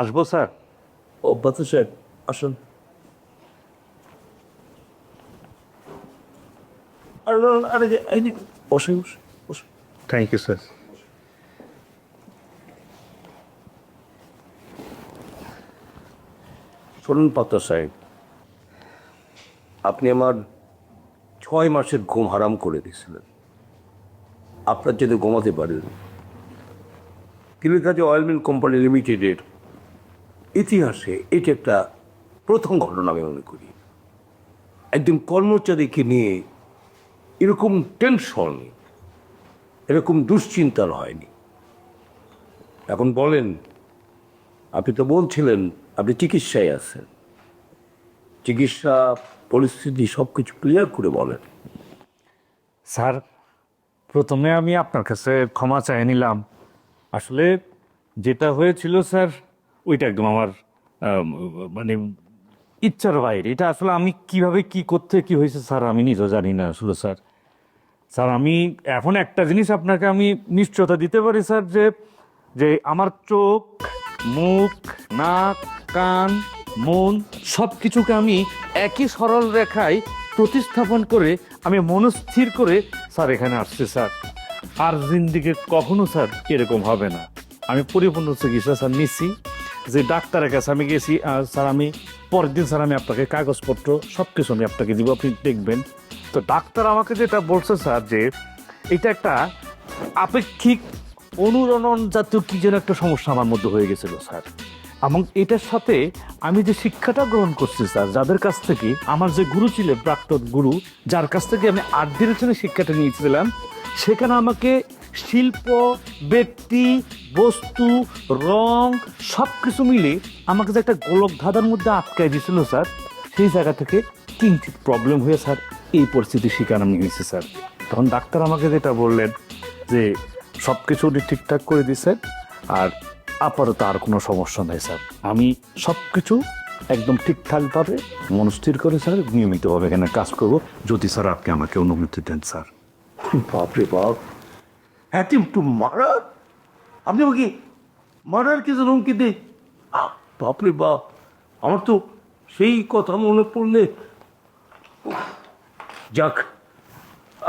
আসব স্যার? অব্যাত সাহেব আসুন। আরে না, না, আরে যে এই বসে বসে বসে থ্যাংক ইউ স্যার শুনুন পাত্র সাহেব আপনি আমার ছয় মাসের ঘুম হারাম করে দিয়েছিলেন। আপনার যদি ঘুমাতে পারেন কিলিকাজে অয়েল মিল কোম্পানি লিমিটেডের ইতিহাসে এটি একটা প্রথম ঘটনা আমি মনে করি। একজন কর্মচারীকে নিয়ে এরকম টেনশন এরকম দুশ্চিন্তার হয়নি। এখন বলেন, আপনি তো বলছিলেন, আপনি চিকিৎসায় আছেন। চিকিৎসা, পরিস্থিতি সব কিছু ক্লিয়ার করে বলেন। স্যার, প্রথমে আমি আপনার কাছে ক্ষমা চাই নিলাম। আসলে যেটা হয়েছিল, স্যার ওইটা একদম আমার মানে ইচ্ছার বাইরে। এটা আসলে আমি কীভাবে কি করতে, কি হয়েছে স্যার, আমি নিজেও জানি না শুধু স্যার। স্যার, আমি এখন একটা জিনিস আপনাকে আমি নিশ্চয়তা দিতে পারি স্যার, যে যে আমার চোখ, মুখ, নাক, কান, মন সব কিছুকে আমি একই সরল রেখায় প্রতিস্থাপন করে আমি মনস্থির করে স্যার এখানে আসছি স্যার। আর জিন্দিকে কখনো স্যার এরকম হবে না। আমি পরিপূর্ণ চিকিৎসা স্যার নিচ্ছি যে ডাক্তারের কাছে আমি গেছি, আর স্যার, আমি পরের দিন, স্যার, আমি আপনাকে কাগজপত্র সব কিছু আমি আপনাকে দিব, আপনি দেখবেন। তো ডাক্তার আমাকে যেটা বলছে, স্যার, যে এটা একটা আপেক্ষিক অনুরণন জাতীয় কি যেন একটা সমস্যা আমার মধ্যে হয়ে গেছিল, স্যার। এবং এটার সাথে আমি যে শিক্ষাটা গ্রহণ করছি, স্যার, যাদের কাছ থেকে, আমার যে গুরু ছিলেন, প্রাক্তন গুরু, যার কাছ থেকে আমি আট জন্য শিক্ষাটা নিয়েছিলাম, সেখানে আমাকে শিল্প, ব্যক্তি, বস্তু, রং সব কিছু মিলে আমাকে যে একটা গোলক ধাঁধার মধ্যে আটকায় দিয়েছিল স্যার, সেই জায়গা থেকে কিঞ্চিত প্রবলেম হয়ে, স্যার, এই পরিস্থিতির শিকার আমি হয়েছি, স্যার। তখন ডাক্তার আমাকে যেটা বললেন যে সব কিছু উনি ঠিকঠাক করে দিয়েছেন আর আপাতত আর কোনো সমস্যা নেই, স্যার। আমি সব কিছু একদম ঠিকঠাকভাবে মনস্থির করে, স্যার, নিয়মিতভাবে এখানে কাজ করব। যদি, স্যার, আপনি আমাকে অনুমতি দেন, স্যার। বাপরে বাপ অ্যাটেম টু মারার। আপনি আমাকে মারার কিছু হুমকি দে বাপরে বাপ, আমার তো সেই কথা মনে পড়লে। যাক,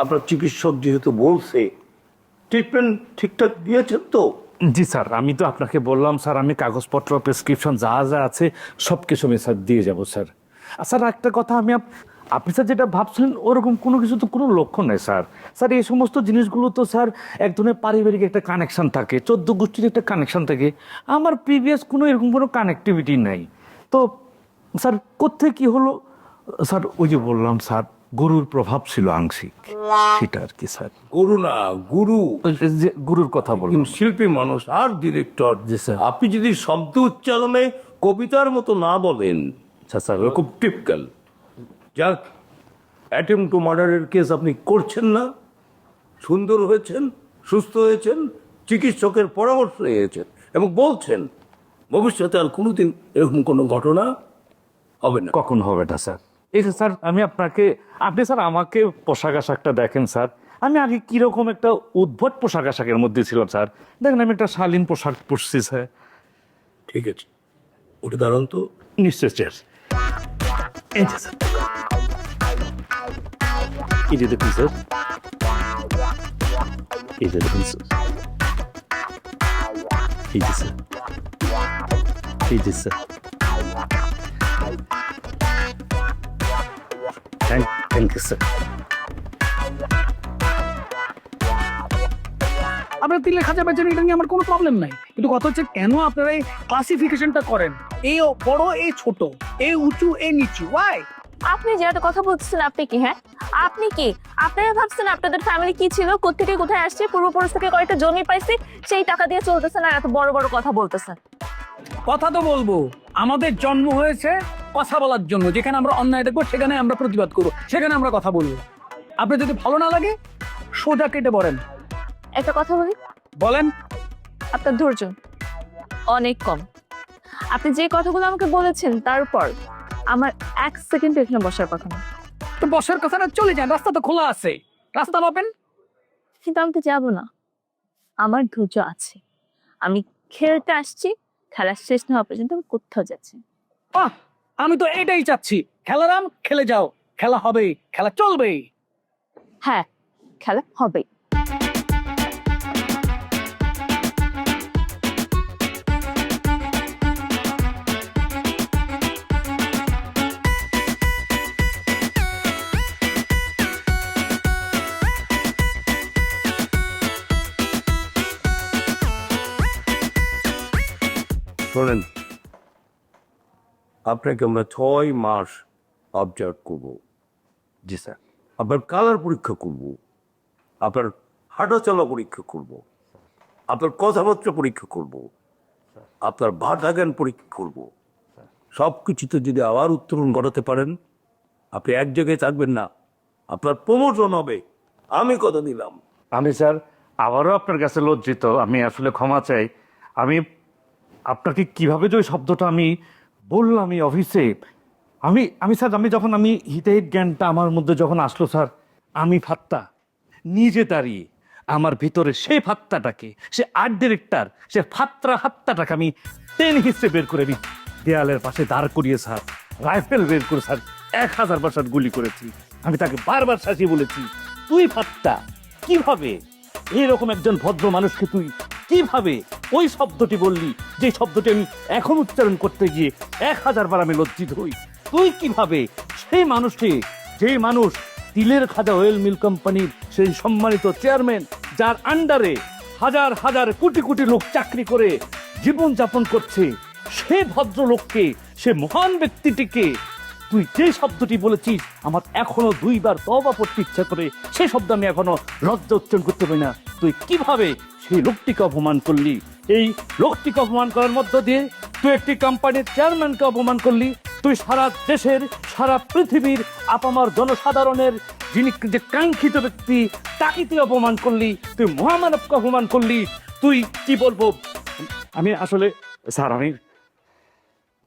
আপনার চিকিৎসক যেহেতু বলছে ট্রিটমেন্ট ঠিকঠাক দিয়েছেন তো? জি স্যার, আমি তো আপনাকে বললাম স্যার, আমি কাগজপত্র প্রেসক্রিপশন যা যা আছে সব কিছু আমি স্যার দিয়ে যাব, স্যার। স্যার, একটা কথা আমি আপনি স্যার যেটা ভাবছিলেন ওরকম কোনো কিছু তো কোনো লক্ষ্য নেই স্যার। স্যার এই সমস্ত জিনিসগুলো তো স্যার এক ধরনের পারিবারিক একটা কানেকশান থাকে চোদ্দ গোষ্ঠীর একটা কানেকশান থাকে। আমার প্রিভিয়াস কোনো এরকম কোনো কানেক্টিভিটি নাই। তো স্যার কোথায় কি হলো? স্যার ওই যে বললাম স্যার গরুর প্রভাব ছিল আংশিক সেটা আর কি স্যার। গুরু না গুরু। যে গুরুর কথা একজন শিল্পী মানুষ আর ডিরেক্টর যে স্যার। আপনি যদি শব্দ উচ্চারণে কবিতার মতো না বলেন স্যার স্যার খুব টিপিক্যাল যাক অ্যাটেম টু মার্ডারের কেস আপনি করছেন না। সুন্দর হয়েছেন সুস্থ হয়েছেন চিকিৎসকের পরামর্শ নিয়েছেন এবং বলছেন ভবিষ্যতে আর কোনোদিন এরকম কোনো ঘটনা হবে না। কখন হবে এটা স্যার? এই স্যার আমি আপনাকে আপনি স্যার আমাকে পোশাক আশাকটা দেখেন স্যার। আমি আগে কীরকম একটা উদ্ভট পোশাক আশাকের মধ্যে ছিলাম স্যার। দেখেন আমি একটা শালীন পোশাক পরছি স্যার। ঠিক আছে উঠে দাঁড়ান তো। নিশ্চয় স্যার। এই স্যার। দেখুন স্যার এই যে দেখুন স্যার এই যে স্যার এই যে sir thank thank you sir আপনার তিলের খাঁচা বেচেন, এটা নিয়ে আমার কোনো প্রবলেম নাই। কিন্তু কথা হচ্ছে, কেন আপনারা এই ক্লাসিফিকেশনটা করেন? ও বড়, এই ছোট, এই উঁচু, এই নিচু ওয়াই আপনি যেটা কথা বলছেন আপনি কি হ্যাঁ? আপনি কি? আপনারা ভাবছেন আপনাদের ফ্যামিলি কি ছিল? কোথেকে কোথায় আসছে? পূর্বপুরুষ থেকে কয়েকটা জমি পাইছে সেই টাকা দিয়ে চলতেছেন আর এত বড় বড় কথা বলতেছেন কথা তো বলব। আমাদের জন্ম হয়েছে কথা বলার জন্য। যেখানে আমরা অন্যায় দেখব সেখানে আমরা প্রতিবাদ করব। সেখানে আমরা কথা বলব। আপনার যদি ভালো না লাগে সোজা কেটে বলেন একটা কথা বলি? বলেন। আপনার ধৈর্য অনেক কম। আপনি যে কথাগুলো আমাকে বলেছেন তারপর আমার এক সেকেন্ড এখানে বসার কথা না। তো বসার কথা না চলে যান রাস্তা তো খোলা আছে। রাস্তা পাবেন কিন্তু আমি তো যাব না। আমার ধৈর্য আছে। আমি খেলতে আসছি খেলা শেষ না হওয়া পর্যন্ত আমি কোথাও যাচ্ছি। আহ, আমি তো এটাই চাচ্ছি। খেলারাম খেলে যাও। খেলা হবে খেলা চলবে হ্যাঁ খেলা হবেই। আপনাকে আমরা ছয় মাস অবজার্ভ করব। জি, স্যার। আপনার কালার পরীক্ষা করব। আপনার হাঁটাচলা পরীক্ষা করব। আপনার কথাবার্তা পরীক্ষা করব। আপনার ভাষা জ্ঞান পরীক্ষা করব। সব কিছুতে যদি আবার উত্তরণ ঘটাতে পারেন, আপনি এক জায়গায় থাকবেন না। আপনার প্রমোশন হবে। আমি কথা দিলাম। আমি, স্যার, আবারও আপনার কাছে লজ্জিত। আমি আসলে ক্ষমা চাই। আমি আপনাকে কীভাবে যে ওই শব্দটা আমি বললাম এই অফিসে আমি আমি স্যার আমি যখন, আমি হিতাহিত জ্ঞানটা আমার মধ্যে যখন আসলো স্যার আমি ফাত্তা, নিজে দাঁড়িয়ে আমার ভিতরে সেই ফাত্তাটাকে, সে আর্ট ডিরেক্টর সে ফাত্রা হাত্তাটাকে আমি টেন হিসেবে বের করে দিই দেয়ালের পাশে দাঁড় করিয়ে স্যার রাইফেল বের করে স্যার এক হাজার বছর গুলি করেছি। আমি তাকে বারবার সাজিয়ে বলেছি, তুই ফাত্তা, কীভাবে? এইরকম একজন ভদ্র মানুষকে তুই কীভাবে ওই শব্দটি বললি, যে শব্দটি আমি এখন উচ্চারণ করতে গিয়ে এক হাজার বার আমি লজ্জিত হই। তুই কীভাবে সেই মানুষটি যেই মানুষ তিলের খাজা অয়েল মিল কোম্পানির সেই সম্মানিত চেয়ারম্যান যার আন্ডারে হাজার হাজার কোটি কোটি লোক চাকরি করে জীবন যাপন করছে, সে ভদ্রলোককে, সে মহান ব্যক্তিটিকে তুই যে শব্দটি বলেছিস, আমার এখনও দুইবার তবা পড়তে ইচ্ছা করে, সে শব্দ আমি এখনও লজ্জা উচ্চারণ করতে পারি না। তুই কীভাবে সেই লোকটিকে অপমান করলি? এই লোকটিকে অপমান করার মধ্য দিয়ে তুই একটি কোম্পানির চেয়ারম্যানকে অপমান করলি। তুই সারা দেশের, সারা পৃথিবীর আপামার জনসাধারণের, যিনি যে কাঙ্ক্ষিত ব্যক্তি তাকে তুই অপমান করলি, তুই মহামানবকে অপমান করলি। তুই কি বলব? আমি আসলে, স্যার, আমি,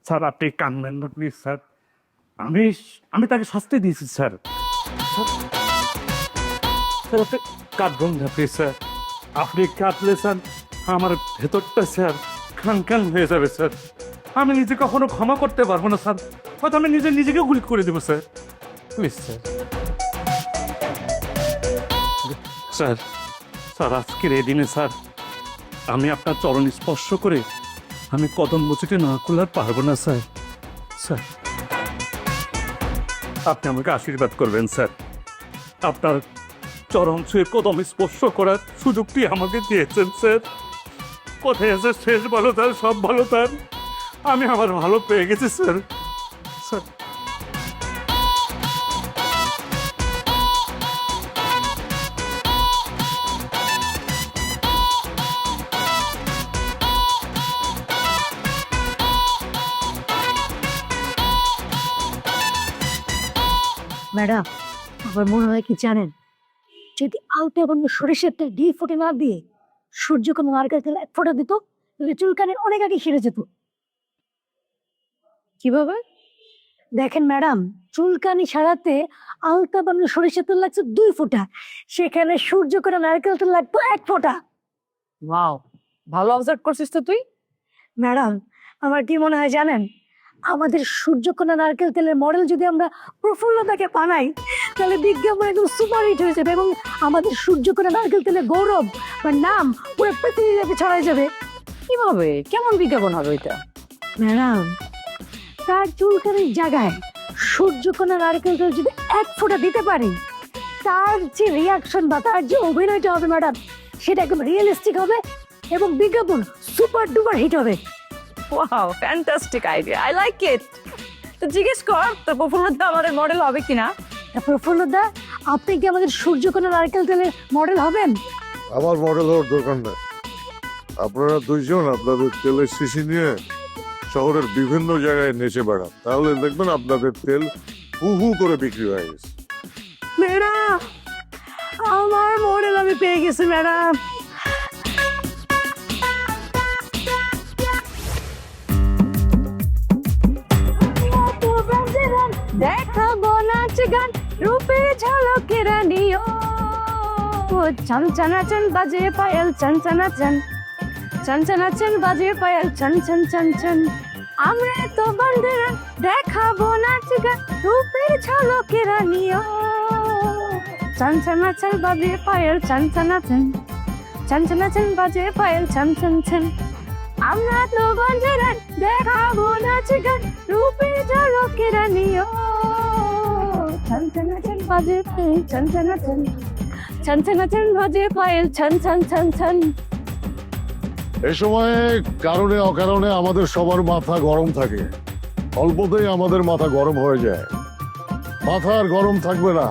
স্যার, আপনি কানবেন না প্লিজ স্যার। আমি আমি তাকে শাস্তি দিয়েছি, স্যার। কাঁদবেন না প্লিজ স্যার। আপনি কাঁদলে স্যার। আমার ভেতরটা, স্যার, খান খান হয়ে যাবে, স্যার। আমি নিজে কখনো ক্ষমা করতে পারব না, স্যার। হয়তো আমি নিজে নিজেকে গুলি করে দেবো, sir. Please sir. Sir sir, আজকের এই দিনে, স্যার, আমি আপনার চরণ স্পর্শ করে আমি কদম মুচিতে না আর পারব না, স্যার। স্যার আপনি আমাকে আশীর্বাদ করবেন, স্যার। আপনার চরম ছুঁয়ে কদম স্পর্শ করার সুযোগটি আমাকে দিয়েছেন, স্যার। কোথায় আছে শেষ ভালো তার, সব ভালো তার? আমি আমার ভালো পেয়ে গেছি স্যার স্যার। ম্যাডাম আমার মনে হয় কি জানেন? যদি আলতে বন্ধ সরিষার তেল ডি ফোটে না দিয়ে সূর্য কোনো নারকেল তেল এক ফোঁটা দিত তাহলে চুলকানির অনেক আগে সেরে যেত। কীভাবে? দেখেন ম্যাডাম চুলকানি সারাতে আলতা বানানো সরিষার তেল লাগছে দুই ফোঁটা সেখানে সূর্য করে নারকেল তেল লাগতো এক ফোঁটা। ওয়াও ভালো অবজার্ভ করছিস তো তুই? ম্যাডাম আমার কি মনে হয় জানেন? আমাদের সূর্যকোনা নারকেল তেলের মডেল যদি আমরা প্রফুল্লতাকে বানাই তাহলে বিজ্ঞাপন একদম সুপার হিট হয়ে যাবে এবং আমাদের সূর্যকোনা নারকেল তেলের গৌরব বা নাম পুরো পৃথিবীব্যাপী ছড়াই যাবে। কীভাবে? কেমন বিজ্ঞাপন হবে ওইটা ম্যাডাম তার চুলকানির জায়গায় সূর্যকোনা নারকেল তেল যদি এক ফোঁটা দিতে পারি তার যে রিয়াকশন বা তার যে অভিনয়টা হবে ম্যাডাম সেটা একদম রিয়েলিস্টিক হবে এবং বিজ্ঞাপন সুপার ডুপার হিট হবে। Wow fantastic idea I like it তো জিজ্ঞেস কর তোর প্রফুল্লতা আমাদের মডেল হবে কিনা? প্রফুল্লদা আপনি কি আমাদের সূর্যকোনা নারকেল তেলের মডেল হবেন? আমার মডেল হওয়ার দরকার নেই। আপনারা দুইজন আপনাদের তেলের শিশি নিয়ে শহরের বিভিন্ন জায়গায় নেচে বেড়ান। তাহলে দেখবেন আপনাদের তেল হু হু করে বিক্রি হয়ে গেছে। ম্যাডাম আমার মডেল আমি পেয়ে গেছি ম্যাডাম। গান রূপের ঝলকে রানিও চন চনাচন বাজে পায়েল চন চনাচন চন চনাচন বাজে পায়েল চন চন চন চন আমরা তো বন্ধুরা দেখাবো নাচ গান রূপের ঝলকে রানিও চন চনাচন বাজে পায়েল চন চনাচন চন চনাচন বাজে পায়েল চন চন চন আমরা তো বন্ধুরা দেখাবো নাচ গান রূপের ঝলকে চনাচন বাজে পায়েল পায়েল সময়ে কারণে অকারণে আমাদের সবার মাথা গরম থাকে। অল্পতেই আমাদের মাথা গরম হয়ে যায়। মাথা আর গরম থাকবে না।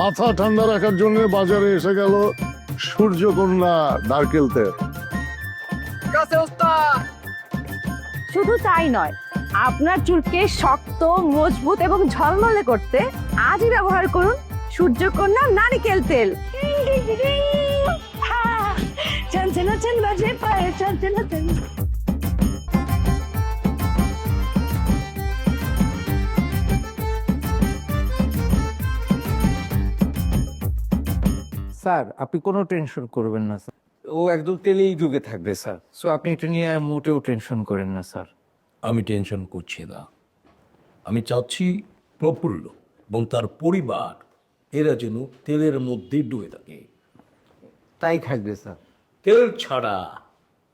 মাথা ঠান্ডা রাখার জন্য বাজারে এসে গেল সূর্যকন্যা নারকেল তেল। শুধু তাই নয় আপনার চুলকে শক্ত মজবুত এবং ঝলমলে করতে আজই ব্যবহার করুন সূর্যকন্যা নারিকেল তেল। চন চনাচন বাজে পায়েল চন চনাচন স্যার আপনি কোনো টেনশন করবেন না স্যার। ও একদম তেলেই ডুবে থাকবে স্যার। সো আপনি এটা নিয়ে মোটেও টেনশন করেন না স্যার। আমি টেনশন করছি না। আমি চাচ্ছি প্রফুল্ল এবং তার পরিবার এরা যেন তেলের মধ্যে ডুবে থাকে। তাই থাকবে স্যার। তেল ছাড়া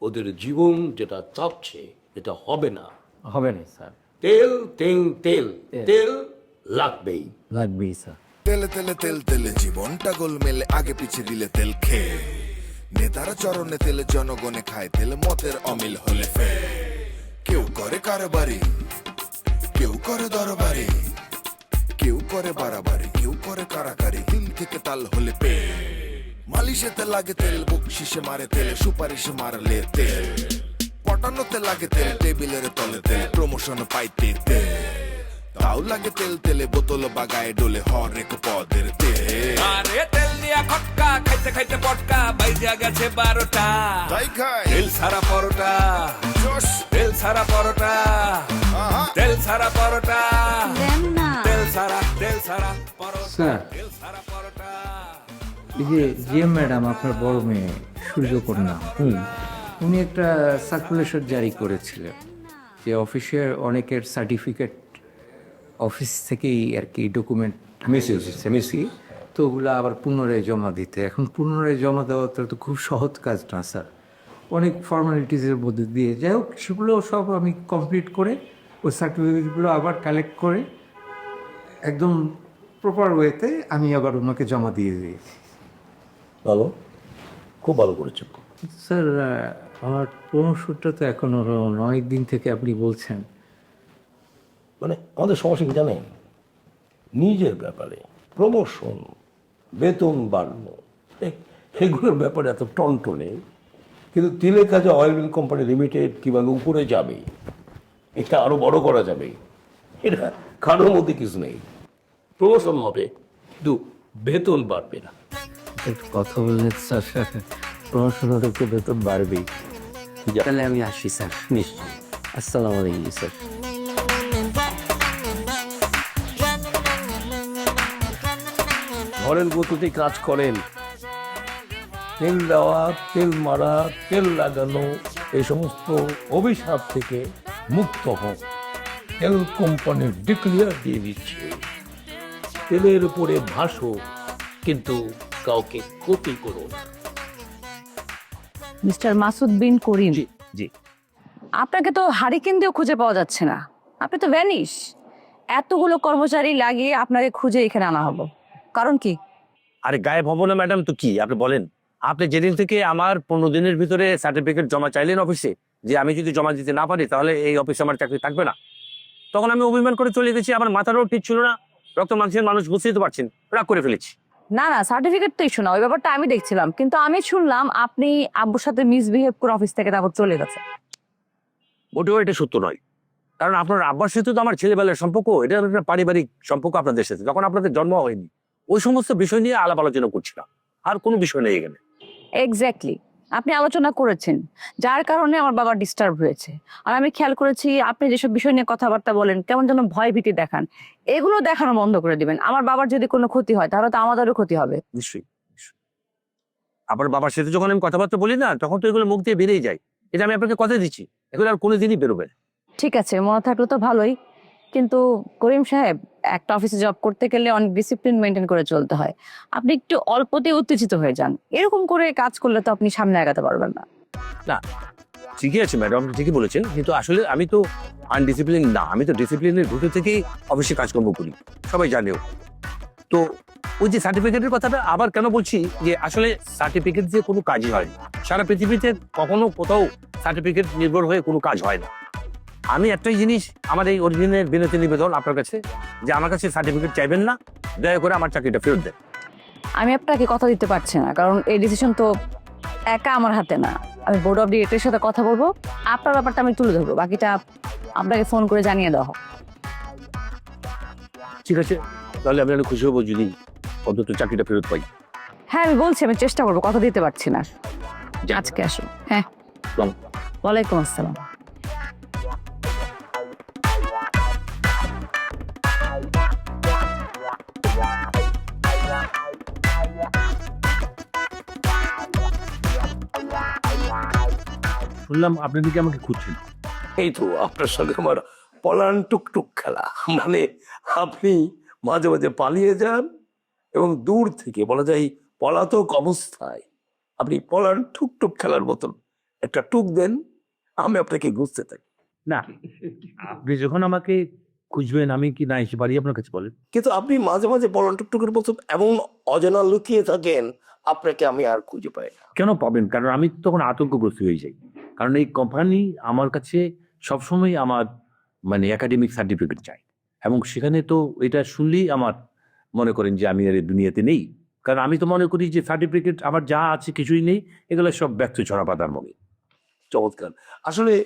ওদের জীবন যেটা চাচ্ছে এটা হবে না। হবে না স্যার। তেল তেল তেল তেল। লাগবেই। লাগবেই স্যার। তেলে তেলে তেল তেলে জীবনটা গোলমেলে আগে পিছে দিলে তেল খেয়ে। নেতারা চরণে তেলে জনগণে খায় তেল মতের অমিল হলে ফে কেউ করে কারবারি, কেউ করে দরবারি, কেউ করে বাড়াবাড়ি, কেউ করে কারাকারি। দিল থেকে তাল হলে পে, মালিশেতে লাগে তেল, বকশিসে মারে তেলে, সুপারিশে মারলে তেল, পটানোতে লাগে তেল, টেবিলের তলে তেল প্রমোশন পাইতে তেল। তাও লাগে তেল, তেলে বোতল বাগায় ডোলে হরেক পদের তেল। আরে তেল দিয়া খটকা খাইতে খাইতে পটকা বাইজা গেছে বারোটা। তেল সারা পরোটা। তেল সারা পরোটা। তেল সারা পরোটা। তেল সারা তেল সারা পরোটা। তেল সারা পরোটা। যে ম্যাডাম আপনার বড় মেয়ে সূর্যকন্যা উনি একটা সার্কুলেশন জারি করেছিলেন যে অফিসের অনেকের সার্টিফিকেট অফিস থেকেই আর কি ডকুমেন্ট মিসি হচ্ছে মিসি তো ওগুলো আবার পুনরায় জমা দিতে। এখন পুনরায় জমা দেওয়া তো তো খুব সহজ কাজ না স্যার। অনেক ফর্মালিটিসের মধ্যে দিয়ে। যাই হোক সেগুলো সব আমি কমপ্লিট করে ওই সার্টিফিকেটগুলো আবার কালেক্ট করে একদম প্রপার ওয়েতে আমি আবার ওনাকে জমা দিয়ে দিয়েছি ভালো? খুব ভালো করেছ স্যার আমার প্রমোশনটা তো এখন অনেক দিন থেকে আপনি বলছেন। মানে আমাদের সমস্যা কি জানেন নিজের ব্যাপারে প্রমোশন বেতন বাড়ানো এ- এগুলোর ব্যাপারে এত টনটনে। কিন্তু তিলের কাজে অয়েল মিল কোম্পানি লিমিটেড কীভাবে উপরে যাবে এটা আরও বড় করা যাবে। এটা খানোর মধ্যে কিছু নেই। প্রমোশন হবে কিন্তু বেতন বাড়বে না। একটু কথা বললেন স্যার প্রমোশন হলে তো বেতন বাড়বেই। তাহলে আমি আসি স্যার নিশ্চয়ই। আসসালামু আলাইকুম স্যার। ঘরের গতিতে কাজ করেন। তেল দেওয়া তেল মারা তেল লাগানো এই সমস্ত অভিশাপ থেকে মুক্ত হোক তেল কোম্পানি ডিক্লিয়ার দিয়ে দিচ্ছে। তেলের উপরে ভাসো কিন্তু কাউকে ক্ষতি করো মিস্টার মাসুদ বিন করিম জি। আপনাকে তো হারিকেন দিয়েও খুঁজে পাওয়া যাচ্ছে না। আপনি তো ভ্যানিশ। এতগুলো কর্মচারী লাগিয়ে আপনাকে খুঁজে এখানে আনা হলো। কারণ কি? আরে গায়েব হব না ম্যাডাম তো কি? আপনি বলেন। আপনি যেদিন থেকে আমার পনেরো দিনের ভিতরে সার্টিফিকেট জমা চাইলেন অফিসে যে আমি যদি জমা দিতে না পারি তাহলে এই অফিসে আমার চাকরি থাকবে না। তখন আমি অভিমান করে চলে গেছি আমার মাথারও ঠিক ছিল না। রক্ত মাংসের মানুষ বুঝতেই তো পারছেন রাগ করে ফেলেছি। না না সার্টিফিকেট তো ইস্যু না ওই ব্যাপারটা আমি দেখছিলাম। কিন্তু আমি শুনলাম আপনি আব্বুর সাথে মিসবিহেভ করে অফিস থেকে তারপর চলে গেছে মোটেও এটা সত্য নয়। কারণ আপনার আব্বার সাথে তো আমার ছেলেবেলার সম্পর্ক এটা একটা পারিবারিক সম্পর্ক আপনাদের সাথে যখন আপনাদের জন্ম হয়নি। ওই সমস্ত বিষয় নিয়ে আলাপ আলোচনা করছিলাম। আর কোনো বিষয় নেই এখানে। এক্স্যাক্টলি আপনি আলোচনা করেছেন যার কারণে আমার বাবা ডিস্টার্ব হয়েছে। আর আমি খেয়াল করেছি আপনি যেসব বিষয় নিয়ে কথাবার্তা বলেন কেমন যেন ভয় ভীতি দেখান। এগুলো দেখানো বন্ধ করে দিবেন। আমার বাবার যদি কোনো ক্ষতি হয় তাহলে তো আমাদেরও ক্ষতি হবে। নিশ্চয়ই নিশ্চয়ই। আবার বাবার সাথে যখন আমি কথাবার্তা বলি না তখন তো এগুলো মুখ দিয়ে বেরিয়ে যায়। এটা আমি আপনাকে কথা দিচ্ছি। এগুলো আর কোনোদিনই বেরোবে ঠিক আছে মনে থাকলে তো ভালোই। কিন্তু করিম সাহেব, একটা অফিসে জব করতে গেলে অনেক ডিসিপ্লিন মেনটেন করে চলতে হয়। আপনি একটু অল্পতেই উত্তেজিত হয়ে যান। এরকম করে কাজ করলে তো আপনি সামনে আগাতে পারবেন না। ঠিকই আছে ম্যাডাম ঠিকই বলেছেন। কিন্তু আসলে আমি তো আনডিসিপ্লিন না। আমি তো ডিসিপ্লিনের ভিতর থেকেই অফিসে কাজকর্ম করি। সবাই জানেও। তো ওই যে সার্টিফিকেটের কথাটা আবার কেন বলছি যে আসলে সার্টিফিকেট দিয়ে কোনো কাজই হয় না। সারা পৃথিবীতে কখনো কোথাও সার্টিফিকেট নির্ভর হয়ে কোনো কাজ হয় না। আমি একটাই জিনিস আমার এই অরিজিনের বিনতি নিবেদন আপনার কাছে যে আমার কাছে সার্টিফিকেট চাইবেন না দয়া করে আমার চাকরিটা ফেরত দেন। আমি আপনাকে কথা দিতে পারছি না কারণ এই ডিসিশন তো একা আমার হাতে না। আমি বোর্ড অফ ডিরেক্টরের সাথে কথা বলব আপনার ব্যাপারটা আমি তুলে ধরবো বাকিটা আপনাকে ফোন করে জানিয়ে দেওয়া ঠিক আছে তাহলে আমি অনেক খুশি হব যদি অন্তত চাকরিটা ফেরত পাই। হ্যাঁ আমি বলছি আমি চেষ্টা করব কথা দিতে পারছি না। আজকে আসুন হ্যাঁ। ওয়ালাইকুম আসসালাম। শুনলাম আপনি নাকি আমাকে খুঁজছেন। এই তো আপনার সঙ্গে আমার পলান টুকটুক খেলা। মানে আপনি মাঝে মাঝে পালিয়ে যান এবং দূর থেকে বলা যায় পলাতক অবস্থায় আপনি পলান টুকটুক খেলার মতন একটা টুক দেন আমি আপনাকে গুছতে থাকি। না আপনি যখন আমাকে খুঁজবেন আমি কি না এসে পারি আপনার কাছে বলেন? কিন্তু আপনি মাঝে মাঝে পলান টুকটুকের মতন এমন অজানা লুকিয়ে থাকেন আপনাকে আমি আর খুঁজে পাই না। কেন পাবেন? কারণ আমি তখন আতঙ্কগ্রস্ত হয়ে যাই। কারণ এই কোম্পানি আমার কাছে সবসময় আমার মানে একাডেমিক সার্টিফিকেট চাই। এবং সেখানে তো এটা শুনলেই আমার মনে করেন যে আমি আর এই দুনিয়াতে নেই। কারণ আমি তো মনে করি যে সার্টিফিকেট আমার যা আছে কিছুই নেই, এগুলো সব ব্যক্ত ছড়া পাতার মনে চমৎকার। আসলে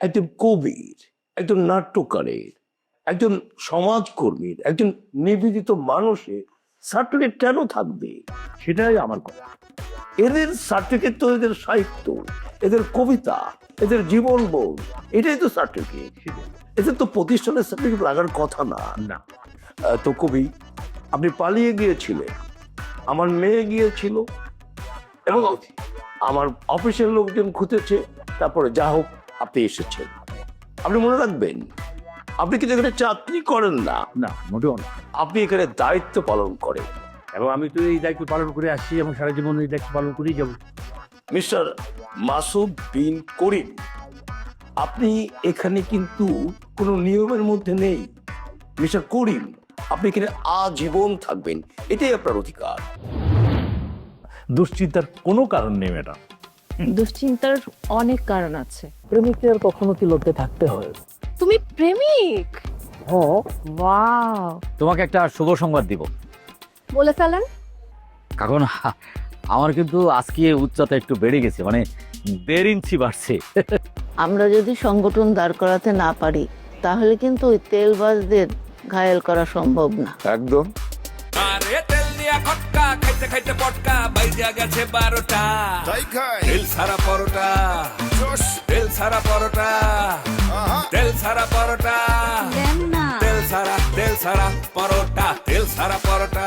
একজন কবির, একজন নাট্যকারের, একজন সমাজকর্মীর, একজন নিবেদিত মানুষের সার্টিফিকেট কেন থাকবে? সেটাই আমার কথা। এদের সার্টিফিকেট তো এদের সাহিত্য এদের কবিতা এদের জীবন বোধ এটাই তো সার্টিফিকেট এদের তো প্রতিষ্ঠানের সার্টিফিকেট লাগার কথা না। না। তো কবি আপনি পালিয়ে গিয়েছিলেন। আমার মেয়ে গিয়েছিল এবং আমার অফিসের লোকজন খুঁজেছে তারপরে যা হোক আপনি এসেছেন। আপনি মনে রাখবেন আপনি কিন্তু এখানে চাকরি করেন না। না মোটেও না। আপনি এখানে দায়িত্ব পালন করেন। এবং আমি তো এই দায়িত্ব পালন করে আসছি এবং সারা জীবন এই দায়িত্ব পালন করেই যাব। মিস্টার মাসুদ বিন করিম আপনি এখানে কিন্তু কোনো নিয়মের মধ্যে নেই। মিস্টার করিম আপনি এখানে আজীবন থাকবেন এটাই আপনার অধিকার। দুশ্চিন্তার কোনো কারণ নেই ম্যাডাম। দুশ্চিন্তার অনেক কারণ আছে। প্রেমিকের কখনো কি লোককে থাকতে হয়? তুমি প্রেমিক? ওয়াও। তোমাকে একটা শুভ সংবাদ দিব। বলে ফেলেন। কারণ আমার কিন্তু আজকে উচ্চতা একটু বেড়ে গেছে মানে দেড় ইঞ্চি বাড়ছে। আমরা যদি সংগঠন দাঁড় করাতে না পারি তাহলে কিন্তু ওই তেলবাজদের ঘায়েল করা সম্ভব না। একদম। দিয়া খটকা খাইতে খাইতে পটকা বাইজা গেছে বারোটা। তাই খাই। তেল সারা পরোটা। তেল সারা পরোটা। তেল সারা পরোটা। তেল সারা তেল সারা পরোটা। তেল সারা পরোটা।